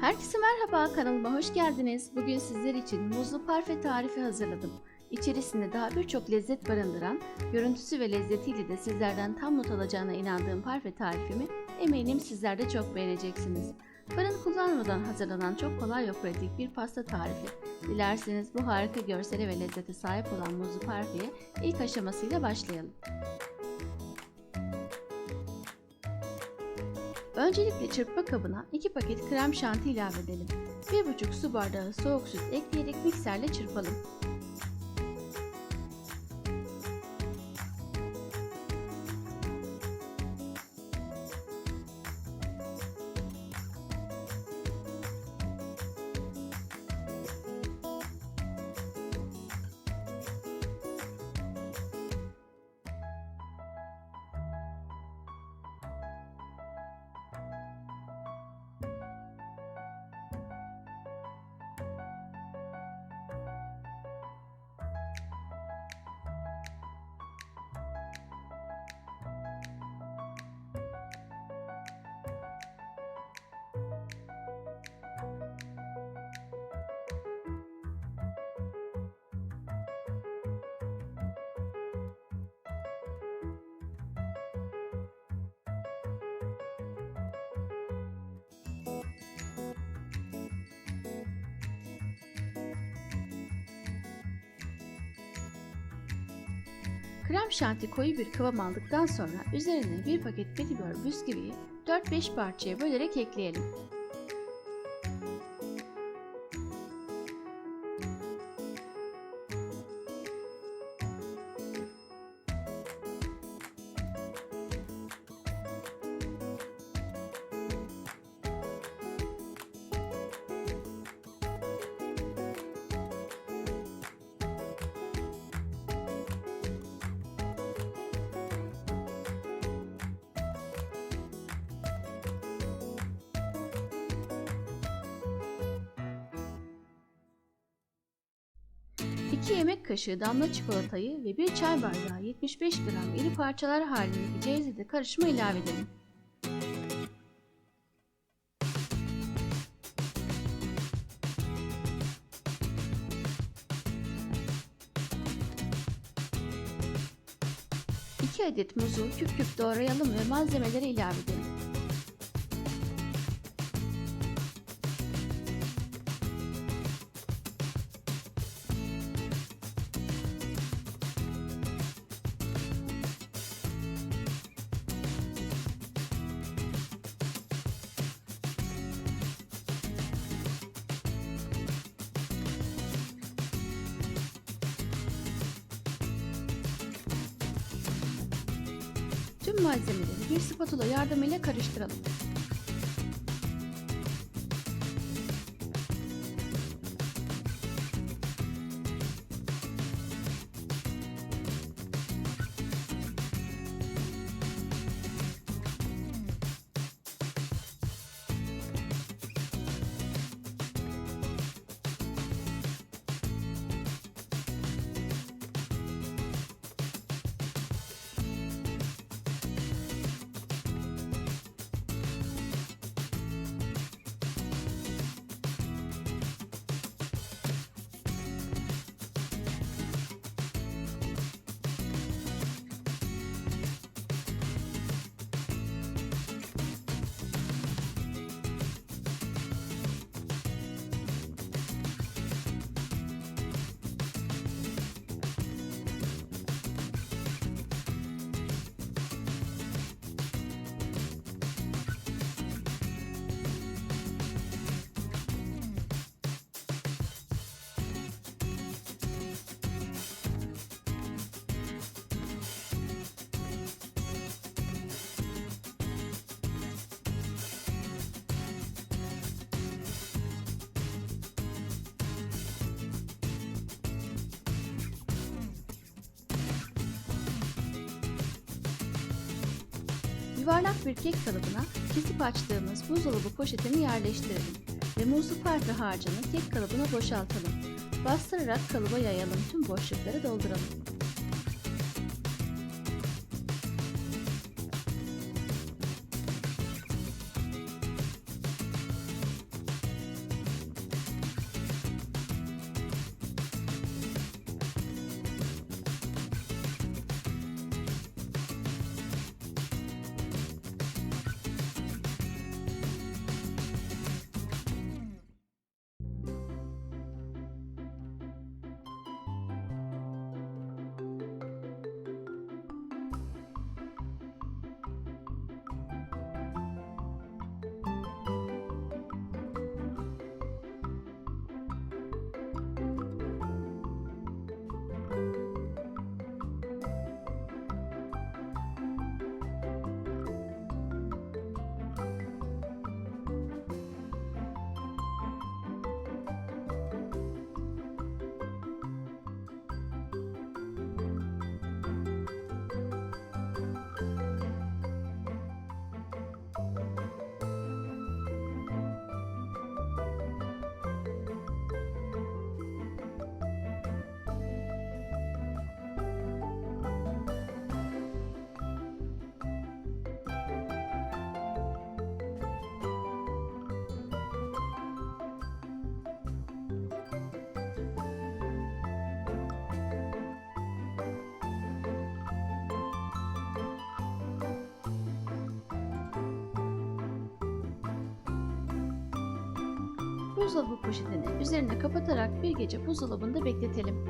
Herkese merhaba, kanalıma hoş geldiniz. Bugün sizler için muzlu parfe tarifi hazırladım. İçerisinde daha birçok lezzet barındıran, görüntüsü ve lezzetiyle de sizlerden tam not alacağına inandığım parfe tarifimi eminim sizler de çok beğeneceksiniz. Fırın kullanmadan hazırlanan çok kolay ve pratik bir pasta tarifi. Dilerseniz bu harika görsele ve lezzete sahip olan muzlu parfeye ilk aşamasıyla başlayalım. Öncelikle çırpma kabına 2 paket krem şanti ilave edelim. 1,5 su bardağı soğuk süt ekleyerek mikserle çırpalım. Krem şanti koyu bir kıvam aldıktan sonra üzerine bir paket petibör bisküviyi 4-5 parçaya bölerek ekleyelim. İki yemek kaşığı damla çikolatayı ve bir çay bardağı 75 gram iri parçalar halindeki cevizli karışıma ilave edelim. İki adet muzu küp küp doğrayalım ve malzemeleri ilave edelim. Tüm malzemeleri bir spatula yardımıyla karıştıralım. Yuvarlak bir kek kalıbına kesip açtığımız buzdolabı poşetini yerleştirelim ve muzlu parfe harcını kek kalıbına boşaltalım. Bastırarak kalıba yayalım tüm boşlukları dolduralım. Buzdolabı poşetini üzerine kapatarak bir gece buzdolabında bekletelim.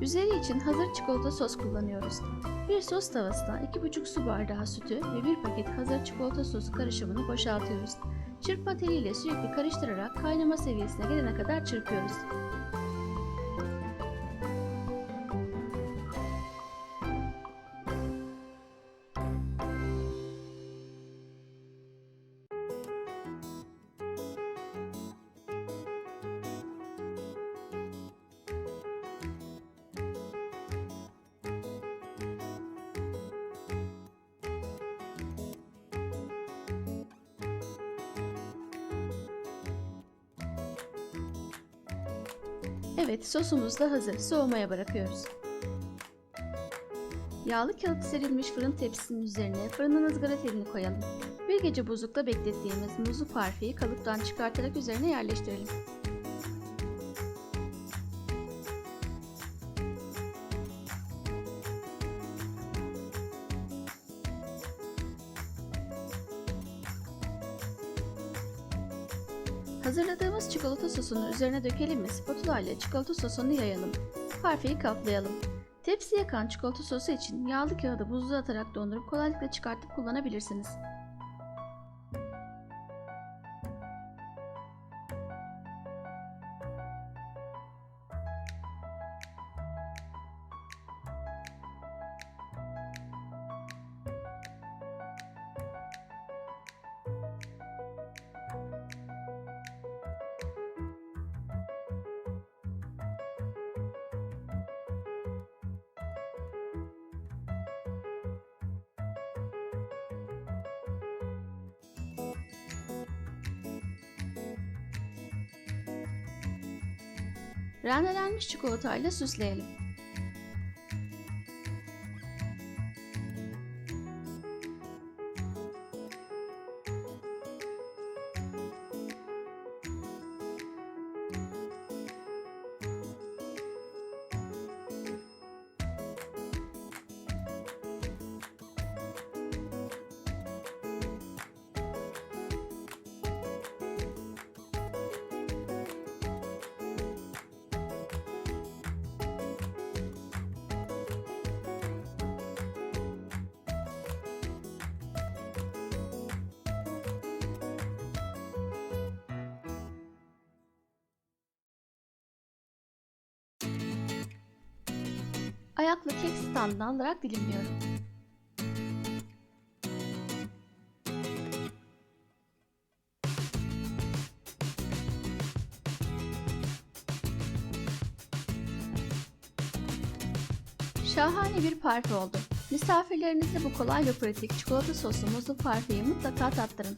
Üzeri için hazır çikolata sos kullanıyoruz. Bir sos tavasına 2,5 su bardağı sütü ve bir paket hazır çikolata sosu karışımını boşaltıyoruz. Çırpma teliyle sürekli karıştırarak kaynama seviyesine gelene kadar çırpıyoruz. Evet, sosumuz da hazır. Soğumaya bırakıyoruz. Yağlı kağıt serilmiş fırın tepsisinin üzerine fırının ızgara telini koyalım. Bir gece buzlukta beklettiğimiz muzlu parfeyi kalıptan çıkartarak üzerine yerleştirelim. Sosunu üzerine dökelim ve spatula ile çikolata sosunu yayalım. Parfeyi kaplayalım. Tepsiye kan çikolata sosu için yağlı kağıdı buzluğa atarak dondurup kolaylıkla çıkartıp kullanabilirsiniz. Rendelenmiş çikolatayla süsleyelim. Ayaklı kek standına alarak dilimliyorum. Şahane bir parfe oldu. Misafirlerinize bu kolay ve pratik çikolata soslu muzlu parfeyi mutlaka tattırın.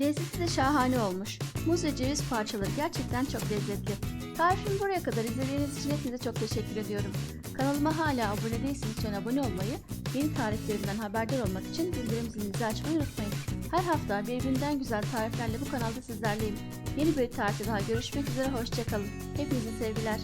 Lezzeti de şahane olmuş. Muz ve ceviz parçaları gerçekten çok lezzetli. Tarifimi buraya kadar izlediğiniz için hepinize çok teşekkür ediyorum. Kanalıma hala abone değilseniz lütfen abone olmayı, yeni tariflerimden haberdar olmak için bildirim zilinizi açmayı unutmayın. Her hafta birbirinden güzel tariflerle bu kanalda sizlerleyim. Yeni bir tarifte daha görüşmek üzere, hoşçakalın. Hepinize sevgiler.